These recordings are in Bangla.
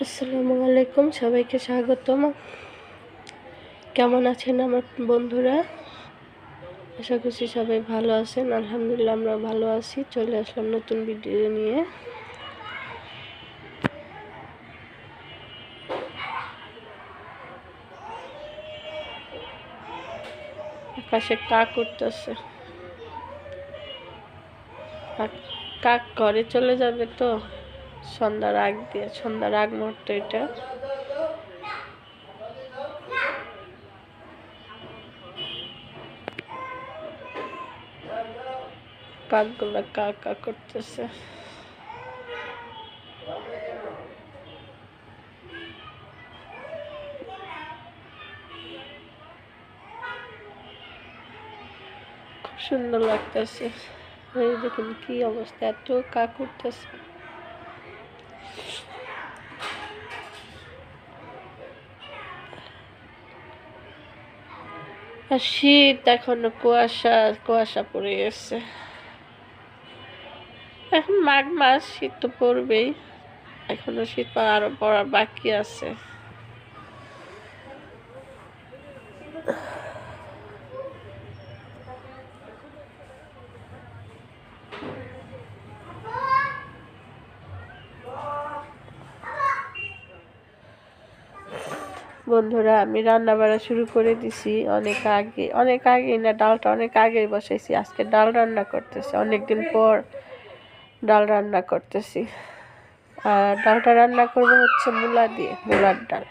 আসসালামু আলাইকুম, সবাইকে স্বাগতম। কেমন আছেন আমার বন্ধুরা? আশা করছি সবাই ভালো আছেন। আলহামদুলিল্লাহ আমরা ভালো আছি। চলে আসলাম নতুন ভিডিও নিয়ে। আকাশে কাক উঠতেছে। কাক ঘরে চলে যাবে তো? সন্ধ্যার আগ দিয়ে, সন্ধ্যার আগ মুহূর্ত এটা। কাকগুলো কা কা করতেছে। খুব সুন্দর লাগতেছে। দেখুন কি অবস্থা, এত কাক উঠতেছে আর শীত এখনও কুয়াশা কুয়াশা পড়ে গেছে। এখন মাঘ মাস, শীত তো পড়বেই। এখনও শীত আরও পড়া বাকি আছে। বন্ধুরা, আমি রান্না বাড়া শুরু করে দিছি অনেক আগে অনেক আগে না, ডালটা অনেক আগেই বসাইছি। আজকে ডাল রান্না করতেছি, অনেকদিন পর ডাল রান্না করতেছি। আর ডালটা রান্না করব হচ্ছে মূলা দিয়ে, মূলার ডাল।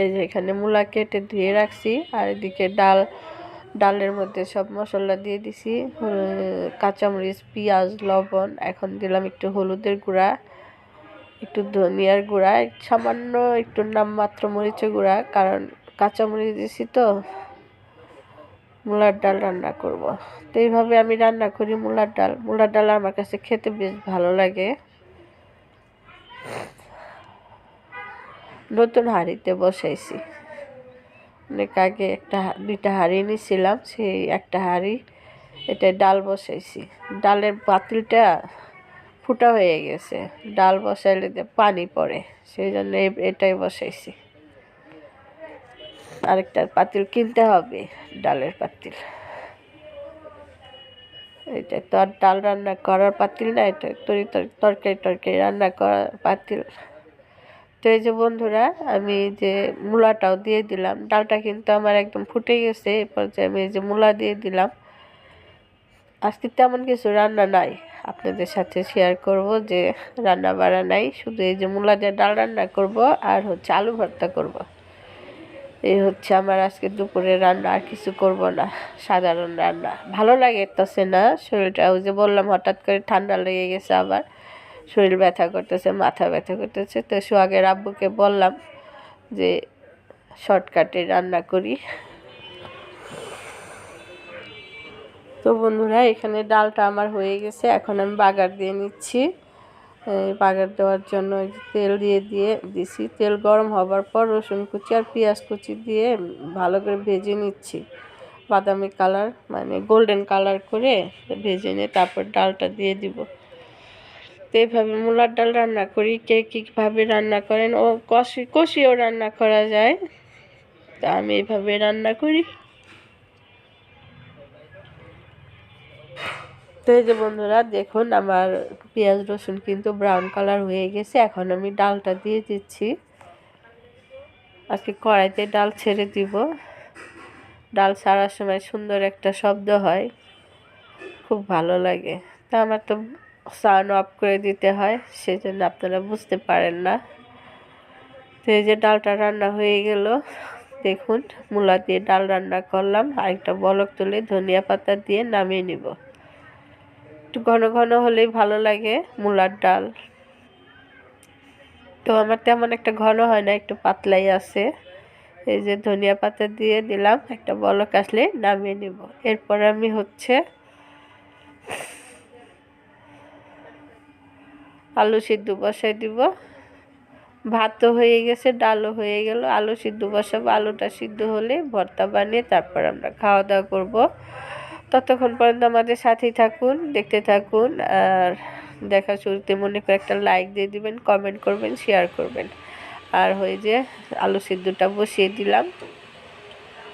এই যে এখানে মূলা কেটে ধুয়ে রাখছি, আর এদিকে ডাল, ডালের মধ্যে সব মশলা দিয়ে দিছি। কাঁচামরিচ, পেঁয়াজ, লবণ, এখন দিলাম একটু হলুদের গুঁড়া। একটু ধনিয়ার গুঁড়া সামান্য একটু নামমাত্র মরিচের গুঁড়া, কারণ কাঁচামরিচ দিছি তো, মূলার ডাল রান্না করব। তো এইভাবে আমি রান্না করি মূলার ডাল। মূলার ডাল আমার কাছে খেতে বেশ ভালো লাগে। নতুন হাঁড়িতে বসাইছি। অনেক আগে একটা দুইটা হাঁড়ি নিয়েছিলাম সেই একটা হাঁড়ি এটা ডাল বসাইছি। ডালের পাতিলটা ফুটা হয়ে গেছে। ডাল বসাইলে পানি পড়ে। সেই জন্য এটাই বসাইছি। আরেকটার পাতিল কিনতে হবে, ডালের পাতিল। এটা তো আর ডাল রান্না করার পাতিল না, এটা তরি তরকারি তরকারি রান্না করার পাতিল। তো এই যে বন্ধুরা, আমি যে মূলাটাও দিয়ে দিলাম। ডালটা কিন্তু আমার একদম ফুটে গেছে এরপর যে আমি এই যে মূলা দিয়ে দিলাম। আজকে তেমন কিছু রান্না নাই। আপনাদের সাথে শেয়ার করব যে রান্না বাড়া নাই, শুধু এই যে মূলা দিয়ে ডাল রান্না করব আর হচ্ছে আলু ভর্তা করব। এই হচ্ছে আমার আজকে দুপুরে রান্না, আর কিছু করব না, সাধারণ রান্না। ভালো লাগে সে না, শরীরটা ওই যে বললাম, হঠাৎ করে ঠান্ডা লেগে গেছে আবার। শরীর ব্যথা করতেছে, মাথা ব্যথা করতেছে। তো সোহাগের আব্বুকে বললাম যে শর্টকাটে রান্না করি। তো বন্ধুরা, এখানে ডালটা আমার হয়ে গেছে। এখন আমি বাগার দিয়ে নিচ্ছি। বাগার দেওয়ার জন্য তেল দিয়ে দিয়ে দিছি। তেল গরম হবার পর রসুন কুচি আর পেঁয়াজ কুচি দিয়ে ভালো করে ভেজে নিচ্ছি। বাদামি কালার মানে গোল্ডেন কালার করে ভেজে নিয়ে তারপর ডালটা দিয়ে দিব। তো এইভাবে মূলার ডাল রান্না করি। কে কীভাবে রান্না করেন? ও কষি কষিও রান্না করা যায়। তা আমি এইভাবে রান্না করি। তো এই যে বন্ধুরা, দেখুন আমার পেঁয়াজ রসুন কিন্তু ব্রাউন কালার হয়ে গেছে। এখন আমি ডালটা দিয়ে দিচ্ছি। আজকে কড়াইতে ডাল ছেড়ে দিব। ডাল ছাড়ার সময় সুন্দর একটা শব্দ হয়। খুব ভালো লাগে। তা আমার তো সাউন্ড অফ করে দিতে হয় সেই জন্য আপনারা বুঝতে পারেন না। তো এই যে ডালটা রান্না হয়ে গেল। দেখুন, মূলা দিয়ে ডাল রান্না করলাম। আরেকটা বলক তুলে ধনিয়া পাতা দিয়ে নামিয়ে নিব। একটু ঘন ঘন হলেই ভালো লাগে, মূলার ডাল। তো আমার তেমন একটা ঘন হয় না, একটু পাতলাই আছে। এই যে ধনিয়া পাতা দিয়ে দিলাম, একটা বলক আসলে নামিয়ে নিব। এরপর আমি হচ্ছে আলু সিদ্ধ বসাই দিব। ভাতও হয়ে গেছে, ডালও হয়ে গেল। আলু সিদ্ধ বসাবো, আলুটা সিদ্ধ হলে ভর্তা বানিয়ে তারপর আমরা খাওয়া দাওয়া করব। ততক্ষণ পর্যন্ত আমাদের সাথেই থাকুন, দেখতে থাকুন, আর দেখা শুরুতে মনে করে একটা লাইক দিয়ে দিবেন কমেন্ট করবেন শেয়ার করবেন। আর হয়ে যে আলু সিদ্ধটা বসিয়ে দিলাম।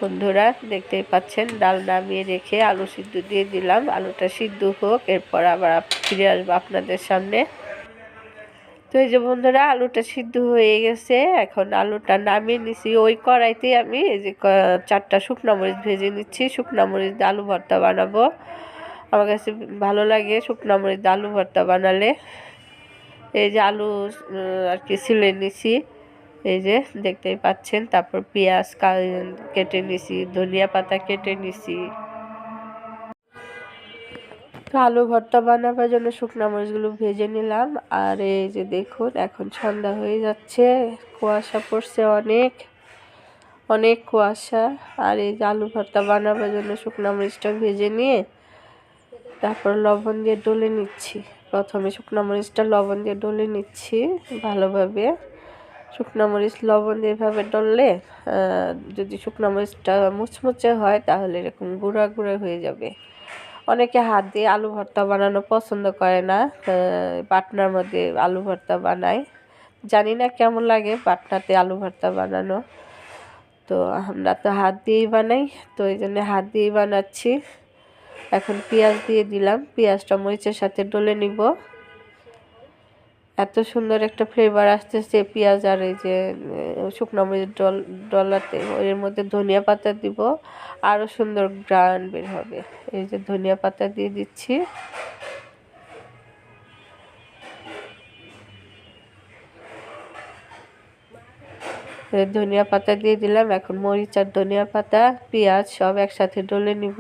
বন্ধুরা, দেখতেই পাচ্ছেন, ডাল নামিয়ে রেখে আলু সিদ্ধ দিয়ে দিলাম। আলুটা সিদ্ধ হোক, এরপর আবার ফিরে আসব আপনাদের সামনে। তো এই যে বন্ধুরা, আলুটা সিদ্ধ হয়ে গেছে। এখন আলুটা নামিয়ে নিছি। ওই কড়াইতেই আমি এই যে চারটা শুকনো মরিচ ভেজে নিচ্ছি। শুকনো মরিচ দিয়ে আলু ভর্তা বানাবো। আমার কাছে ভালো লাগে শুকনো মরিচ দিয়ে আলু ভর্তা বানালে। এই যে আলু আর কি সিলে নিছি। এই যে দেখতেই পাচ্ছেন। তারপর পেঁয়াজ কেটে নিছি। ধনিয়া পাতা কেটে নিছি। আলু ভর্তা বানাবার জন্য শুকনো মরিচগুলো ভেজে নিলাম। আর এই যে দেখুন, এখন সন্ধ্যা হয়ে যাচ্ছে, কুয়াশা পড়ছে অনেক অনেক কুয়াশা। আর এই যে আলু ভর্তা বানাবার জন্য শুকনো মরিচটা ভেজে নিয়ে তারপর লবণ দিয়ে ডলে নিচ্ছি। প্রথমে শুকনো মরিচটা লবণ দিয়ে ডলে নিচ্ছি ভালোভাবে। শুকনো মরিচ লবণ দিয়ে এভাবে ডললে যদি শুকনো মরিচটা মুচমুচে হয় তাহলে এরকম গুঁড়া গুঁড়া হয়ে যাবে। অনেকে হাত দিয়ে আলু ভর্তা বানানো পছন্দ করে না বাটনার মধ্যে আলু ভর্তা বানায়। জানি না কেমন লাগে বাটনাতে আলু ভর্তা বানানো। তো আমরা তো হাত দিয়েই বানাই, তো এই জন্য হাত দিয়েই বানাচ্ছি। এখন পেঁয়াজ দিয়ে দিলাম, পেঁয়াজটা মরিচের সাথে ডলে নিব। এত সুন্দর একটা ফ্লেভার আসতেছে পেঁয়াজ আর এই যে শুকনো মরিচ ডল, ডলাতে। এর মধ্যে ধনিয়া পাতা দিব আরও সুন্দর গ্রান বের হবে। এই যে ধনিয়া পাতা দিয়ে দিচ্ছি। ধনিয়া পাতা দিয়ে দিলাম, এখন মরিচ আর ধনিয়া পাতা, পেঁয়াজ সব একসাথে ডলে নিব।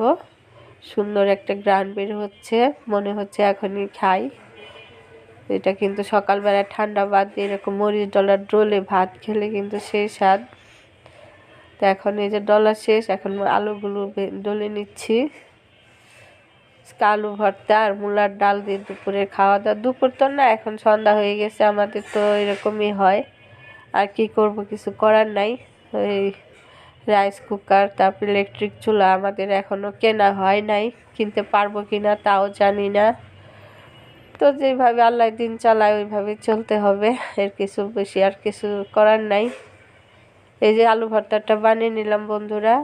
সুন্দর একটা গ্রান বের হচ্ছে, মনে হচ্ছে এখনই খাই। এটা কিন্তু সকালবেলা ঠান্ডা বাদ দিয়ে এরকম মরিচ ডলার ডলে ভাত খেলে কিন্তু সেই স্বাদ। তো এখন এই যে ডলার শেষ, এখন আলুগুলো ডলে নিচ্ছি। আলু ভর্তা আর মূলার ডাল দিয়ে দুপুরে খাওয়া দাওয়া দুপুর তো না, এখন সন্ধ্যা হয়ে গেছে, আমাদের তো এরকমই হয়। আর কি করব, কিছু করার নাই। ওই রাইস কুকার, তারপর ইলেকট্রিক চুলা আমাদের এখনও কেনা হয় নাই। কিনতে পারব কি না তাও জানি না। তো যেভাবে আল্লাহ দিন চালায়, ওইভাবে চলতে হবে। এর কিছু বেশি আর কিছু করার নাই। এই যে আলু ভর্তাটা বানিয়ে নিলাম বন্ধুরা।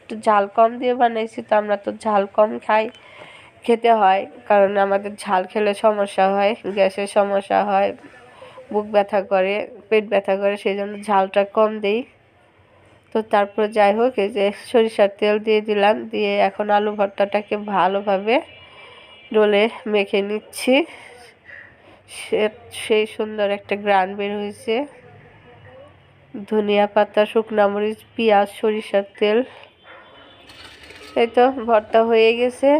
একটু ঝাল কম দিয়ে বানাইছি তো আমরা তো ঝাল কম খাই। খেতে হয়, কারণ আমাদের ঝাল খেলে সমস্যা হয়, গ্যাসের সমস্যা হয়, বুক ব্যথা করে, পেট ব্যথা করে সেই জন্য ঝালটা কম দিই। তো তারপর যাই হোক, এই যে সরিষার তেল দিয়ে দিলাম, দিয়ে এখন আলু ভর্তাটাকে ভালোভাবে ডোলে মেখে নিচ্ছি। সেই সুন্দর একটা গ্রান বের হয়েছে। ধনিয়া পাতা, শুকনা মরিচ, পেঁয়াজ, সরিষার তেল। এই তো ভর্তা হয়ে গেছে।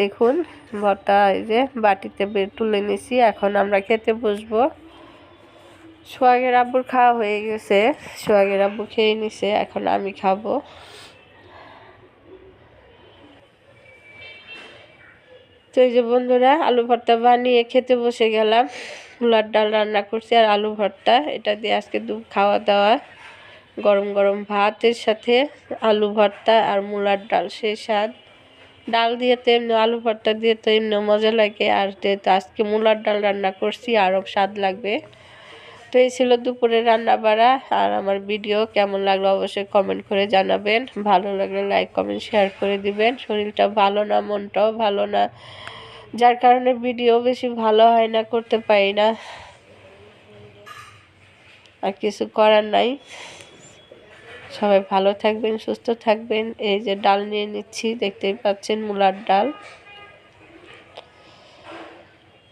দেখুন, ভর্তা এই যে বাটিতে বের তুলে নিছি এখন আমরা খেতে বসবো। সোয়াগের আব্বুর খাওয়া হয়ে গেছে। সোয়াগের আব্বু খেয়ে নিছে। এখন আমি খাব। তো এই যে বন্ধুরা, আলু ভর্তা বানিয়ে খেতে বসে গেলাম। মূলার ডাল রান্না করছি আর আলু ভর্তা। এটা দিয়ে আজকে দু খাওয়া দাওয়া, গরম গরম ভাতের সাথে আলু ভর্তা আর মূলার ডাল সেই স্বাদ। ডাল দিয়ে তো এমনি, আলু ভর্তা দিয়ে তো এমনি মজা লাগে। আর যেহেতু আজকে মূলার ডাল রান্না করছি, আরও স্বাদ লাগবে। তো এই ছিল দুপুরে রান্না বাড়া আর আমার ভিডিও কেমন লাগল অবশ্যই কমেন্ট করে জানাবেন। ভালো লাগলে লাইক কমেন্ট শেয়ার করে দিবেন। শরীরটা ভালো না, মনটাও ভালো না। যার কারণে ভিডিও বেশি ভালো হয় না, করতে পারি না। আর কিছু করার নাই। সবাই ভালো থাকবেন, সুস্থ থাকবেন। এই যে ডাল নিয়ে নিচ্ছি, দেখতেই পাচ্ছেন মূলার ডাল।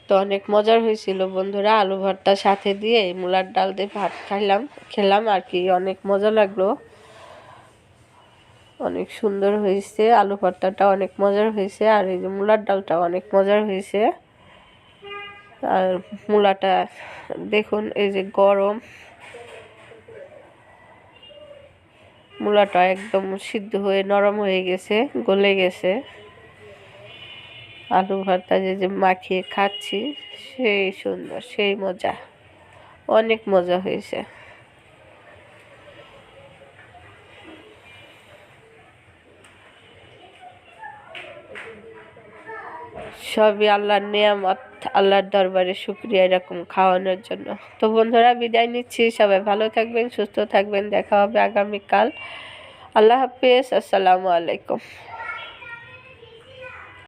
তো অনেক মজার হয়েছিল, বন্ধুরা। আলু ভর্তার সাথে দিয়ে মূলার ডাল দিয়ে ভাত খাইলাম, খেলাম আর কি, অনেক মজা লাগল। অনেক সুন্দর হয়েছে, আলু ভর্তাটা অনেক মজার হয়েছে, আর এই যে মূলার ডালটা অনেক মজার হয়েছে। আর মূলাটা দেখুন, এই যে গরম। মূলাটা একদম সিদ্ধ হয়ে, নরম হয়ে গেছে, গলে গেছে। আলু ভর্তা যে যে মাখিয়ে খাচ্ছি, সেই সুন্দর, সেই মজা। অনেক মজা হয়েছে। সবই আল্লাহর নিয়ামত, আল্লাহর দরবারে শুক্রিয়া এরকম খাওয়ানোর জন্য। তো বন্ধুরা, বিদায় নিচ্ছি। সবাই ভালো থাকবেন, সুস্থ থাকবেন। দেখা হবে আগামীকাল। আল্লাহ হাফিজ। আসসালামু আলাইকুম।